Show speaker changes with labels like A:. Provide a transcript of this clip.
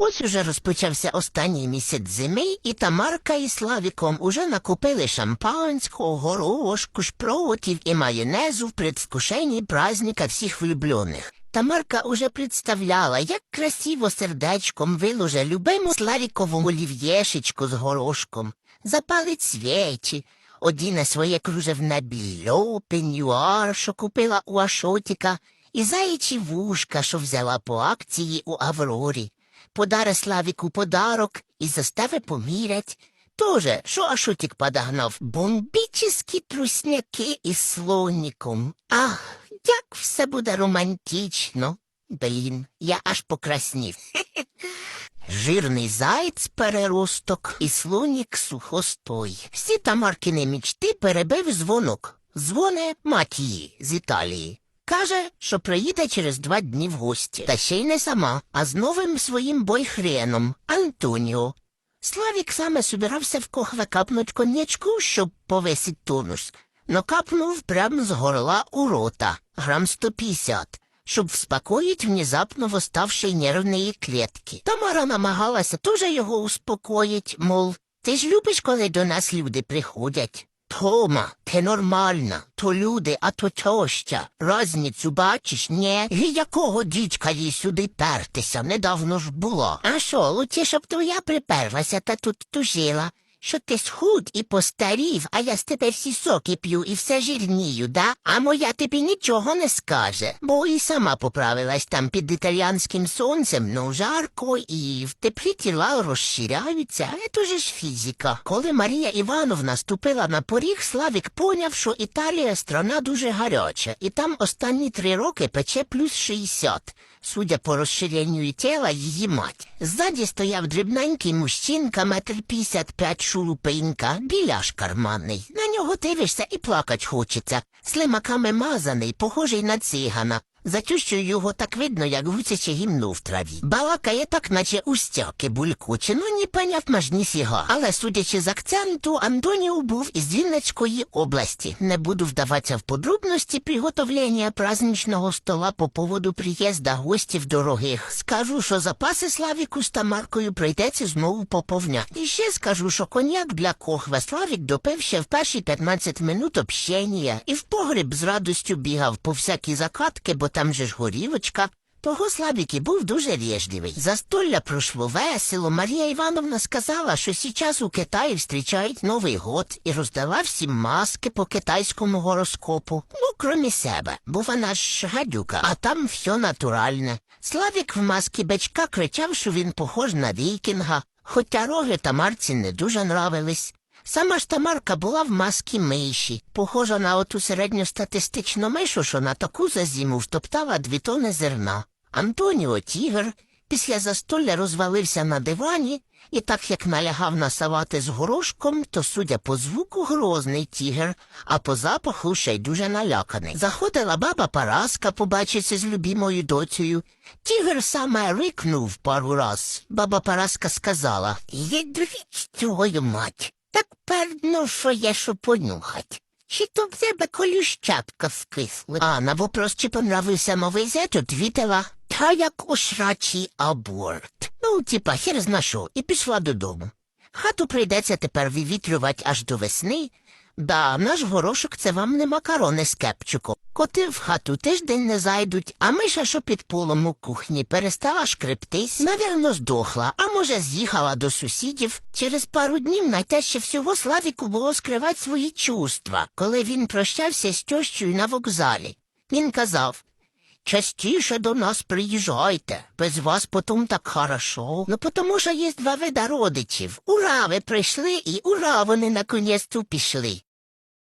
A: Ось уже розпочався останній місяць зими, і Тамарка із Славіком уже накупили шампанського, горошку, шпротів і майонезу в предвкушенні праздника всіх влюблених. Тамарка уже представляла, як красиво сердечком виложе любиму Славікову олів'єшечку з горошком, запалить свічі, одіне своє кружевне більо, пенюар, що купила у Ашотіка, і заячі вушка, що взяла по акції у Аврорі. Подаре Славіку подарок і застави помірять. Тоже, що Ашотік подогнав? Бомбічні трусняки із слоніком. Ах, як все буде романтично. Блін, я аж покраснів. Жирний заєць переросток і слонік сухостой. Всі Тамаркини мічти перебив дзвонок. Дзвоне матії з Італії. Каже, що приїде через два дні в гості. Та ще й не сама, а з новим своїм бойхреном Антоніо. Славік саме собирався в кохве капнуть конячку, щоб повисить тонус, но капнув прямо з горла у рота, грам 150, щоб вспокоїть внезапно восставший нервної клітки. Тамара намагалася дуже його успокоїть, мов, ти ж любиш, коли до нас люди приходять. Тома, ти нормальна, то люди, а то тоща. Разницю бачиш, ні? І якого дідька їй сюди пертися, недавно ж було. А що, лучше, щоб твоя приперлася та тут тужила. Що ти схуд і постарів, а я з тебе всі соки п'ю і все жирнію, да? А моя тобі нічого не скаже, бо і сама поправилась там під італіанським сонцем, ну жарко, і в теплі тіла розширяються, це ж фізика. Коли Марія Івановна ступила на поріг, Славік поняв, що Італія страна дуже гаряча, і там останні три роки пече плюс 60. Судя по розширенню тіла її мать. Ззаді стояв дрібненький мужчинка, метр п'ятдесят п'ять шурупинка, біляш карманний. На нього дивишся і плакать хочеться. Слимаками мазаний, похожий на цигана. За тющою його так видно, як гусяче гімно в траві. Балакає так, наче устяки булькуче, ну непонятно ж ніфіга. Але, судячи з акценту, Антоніо був із Вінницької області. Не буду вдаватися в подробності приготовлення праздничного стола по поводу приїзда гостів дорогих. Скажу, що запаси Славіку з Тамаркою прийдеться знову поповняти. І ще скажу, що коньяк для кохва Славік допив ще в перші 15 минут общення і в погріб з радостю бігав по всякі закатки, бо там же ж горілочка. Того Славік і був дуже вежливий. Застолля пройшло весело. Марія Івановна сказала, що сейчас у Китаї зустрічають Новий год і роздала всім маски по китайському гороскопу. Ну, крім себе, бо вона ж гадюка, а там все натуральне. Славік в маски бичка кричав, що він похож на вікінга, хоча роги Тамарці не дуже нравились. Сама ж Тамарка була в маскі миші, похожа на оту середньостатистичну мишу, що на таку за зиму втоптала дві тони зерна. Антоніо Тігр після застолля розвалився на дивані, і так як налягав на салати з горошком, то, судя по звуку, грозний тігр, а по запаху ще й дуже наляканий. Заходила баба Параска побачитися з любімою доцею. Тігр саме рикнув пару раз. Баба Параска сказала «Єдріть твою мать, так певно, що є що понюхать. Чи то в тебе колющатка скисли? А на вопрос, чи понравився новий зет, відвітила, та як у срачі аборт. Ну, типа, хер зна і пішла додому. Хату прийдеться тепер вивітрювати аж до весни. Да, наш горошок це вам не макарони з кепчуком. Коти в хату тиждень не зайдуть, а миша, що під полом у кухні, перестала шкрептись, навірно, здохла, а може, з'їхала до сусідів. Через пару днів найтяжче всього Славіку було скривати свої чувства, коли він прощався з тьощою на вокзалі. Він казав Частіше до нас приїжджайте, без вас потом так хорошо. Ну, потому що є два вида родичів. Ура, ви прийшли, і ура, вони наконець-то пішли.